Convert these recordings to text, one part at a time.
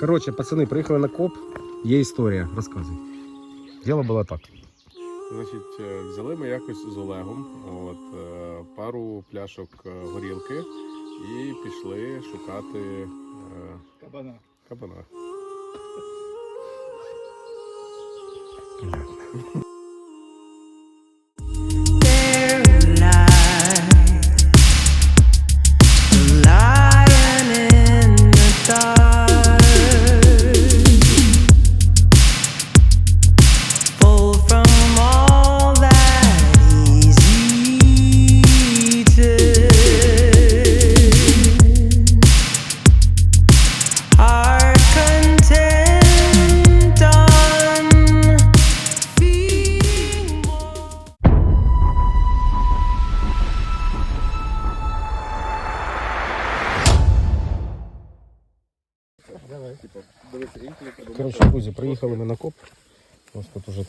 Коротше, пацани, приїхали на коп, є історія, розказуй. Діло було так. Значить, е, взяли ми якось з Олегом от, е, пару пляшок е, горілки і пішли шукати е, Кабана. кабана. Давай. Дивіться, інколи треба Коротше, друзі, приїхали ми на коп. Ось тут уже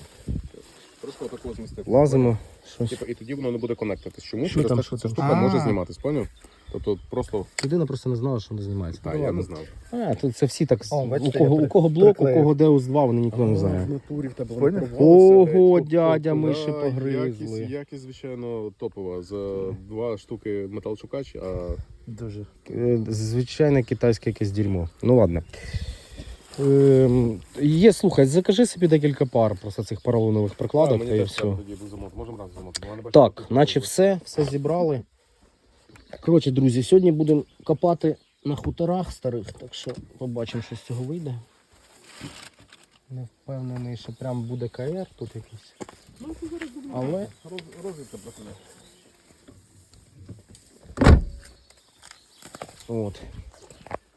просто отако змістити. лазимо. Щось. Типу, і тоді воно не буде конектитись. Чому? Що Через там, те, що ця там? штука може А. зніматись, поняв? Тобто просто, Людина просто не знала, що не знімається. так, Ну, я ладно. не знав. А, тут це всі так. О, у, кого, я у кого блок, у приклеїв. кого Deus 2, вони ніхто не знає. натурі в тебе Поняв? Ого, дядя, миші погризли. Якість, якість, звичайно, топова. За два штуки металшукач, а Дуже. Е, Звичайне китайське якесь дерьмо. Ну ладно. Ем, є, слухай, закажи собі декілька пар просто цих поролонових А, мені та і все. тоді. Можемо разом замовити. бо я не бачу, Так, як наче тут все, все зібрали. Коротше, друзі, сьогодні будемо копати на хуторах старих, так що побачимо, що з цього вийде. Не впевнений, що прям буде КР тут якийсь. Але Роз- Розвідка просто не. от.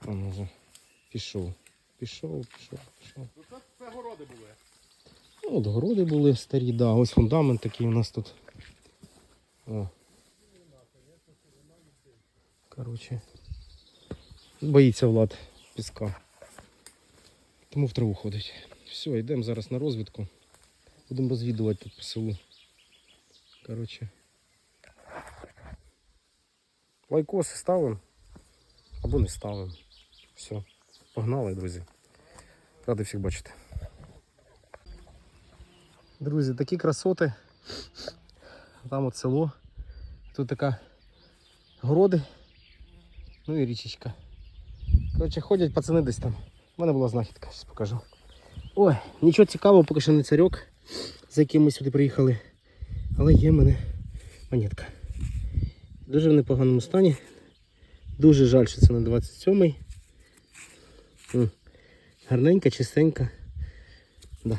Вже пішов. Пішов, пішов, пішов. Це, це городи були. Ну, от городи були старі, да. Ось фундамент такий у нас тут. О. Коротше. Боїться Влад піска. Тому в траву ходить. Все, йдемо зараз на розвідку. Будемо розвідувати тут по селу. Коротше. Лайкоси ставимо. Або не ставимо. Все. Погнали, друзі. Радий всіх бачити. Друзі, такі красоти. Там от село. Тут така городи. Ну і річечка. Коротше, ходять пацани десь там. У мене була знахідка, зараз покажу. Ой, нічого цікавого, поки що не царьок, за яким ми сюди приїхали. Але є в мене монетка. Дуже в непоганому стані. Дуже жаль, що це на 27-й. Гарненька, чистенька. Да.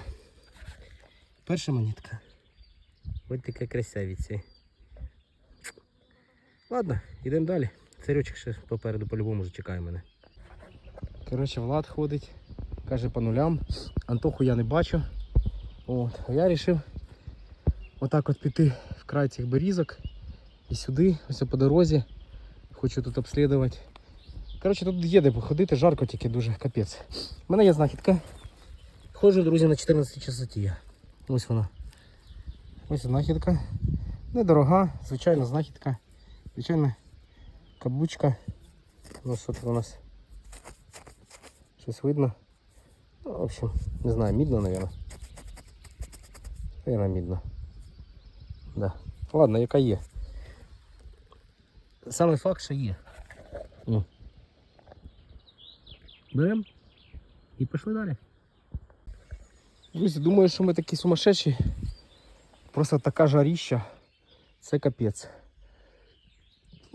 Перша монетка. Ось така красавиця. Ладно, йдемо далі. Царючок ще попереду по-любому вже чекає мене. Коротше, Влад ходить, каже по нулям. Антоху я не бачу. От. А я вирішив отак от піти в край цих берізок і сюди, ось по дорозі. Хочу тут обслідувати. Коротше, тут є де походити, жарко тільки дуже капець. У мене є знахідка. Ходжу, друзі, на 14 частоті. я. Ось вона. Ось знахідка. Недорога, звичайна знахідка. Звичайна каблучка. Ну що тут у нас? Щось видно. Ну, в общем, не знаю, мідна, наверное. Наверное, мідна. Да. Ладно, яка є. Саме факт, що є. О. Беремо і пішли далі. Друзі, думаю, що ми такі сумасшедші. Просто така жаріща. Це капець.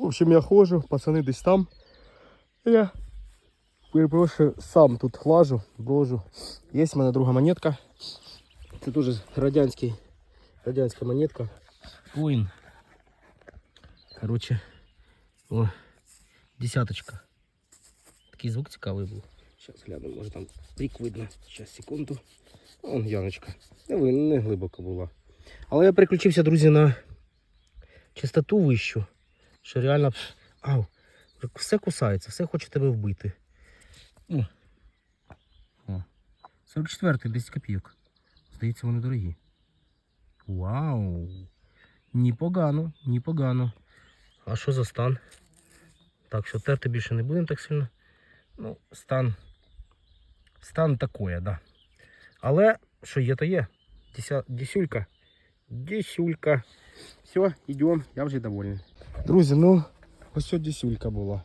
В общем, я ходжу, пацани десь там. Я перепрошую, сам тут лажу, брожу. Є в мене друга монетка. Це дуже радянський, радянська монетка. Коін. Короче, о, десяточка. Такий звук цікавий був. Зараз гляну, може там стрік видно. Зараз, секунду. Вон Яночка. Не, не глибоко була. Але я переключився, друзі, на частоту вищу. Що реально. Ау, все кусається, все хоче тебе вбити. О. О. 44-й, 10 копійок. Здається, вони дорогі. Вау! Непогано, непогано. А що за стан? Так, що терти більше не будемо так сильно. Ну, стан Стан такое, да. Але що є, то є. Діся... Дісюлька. Дісюлька. Все, йдемо, я вже довольний. Друзі, ну ось сьогодні дісюлька була.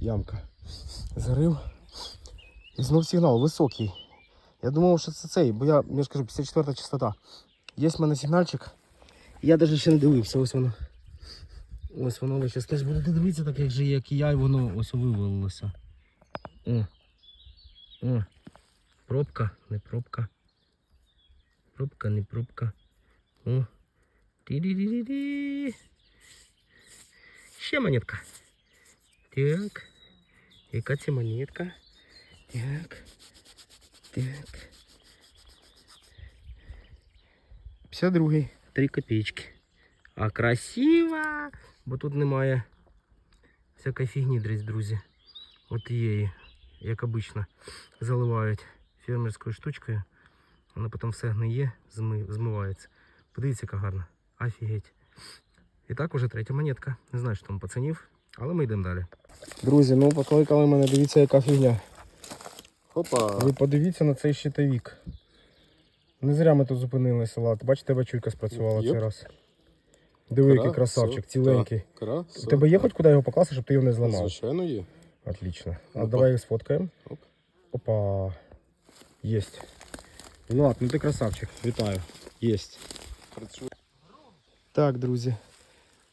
Ямка. Зарив. І знов сигнал високий. Я думав, що це цей, бо я, я ж кажу, 54 частота. Є в мене сигнальчик. Я навіть ще не дивився, ось воно. Ось воно ви зараз будете дивитися, так як же як і я, і воно ось вивалилося. О. О. Пробка, не пробка. Пробка, не пробка. О. Ті-ді-ді-ді-ді. Ще монетка. Так. Яка це монетка? Так. Так. 52. 3 копеечки. А красиво! Бо тут немає всякої фігні, друзі. От її, як обично, заливають фермерською штучкою. Вона потім все гниє, зми, змивається. Подивіться, яка гарна. Офігеть. І так уже третя монетка. Не знаю, що там пацанів, але ми йдемо далі. Друзі, ну покликали мене, дивіться, яка фігня. Опа. Ви подивіться на цей щитовик. Не зря ми тут зупинилися, Лад. Бачите, бачулька спрацювала Йоп. цей раз. Диви, який красавчик, ціленький. У тебе є хоч куди його покласти, щоб ти його не зламав? Звичайно є. Отлично. А Опа. давай їх сфоткаємо. Оп. Опа. Єсть. Влад, ну ти красавчик. Вітаю. Єсть. Так, друзі.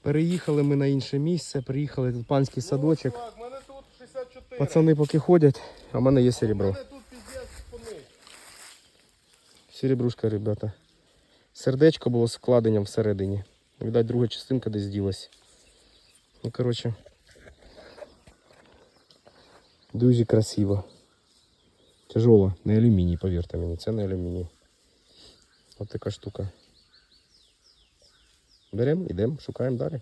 Переїхали ми на інше місце, приїхали тут панський садочок. Так, в мене тут 64. Пацани поки ходять, а в мене є серебро. Серебрушка, ребята. Сердечко було з вкладенням всередині. Видать, друга частинка десь ділась. Ну, коротше. Дуже красиво. Тяжело. Не алюміній, повірте мені, це не алюміній. Ось така штука. Беремо, йдемо, шукаємо далі.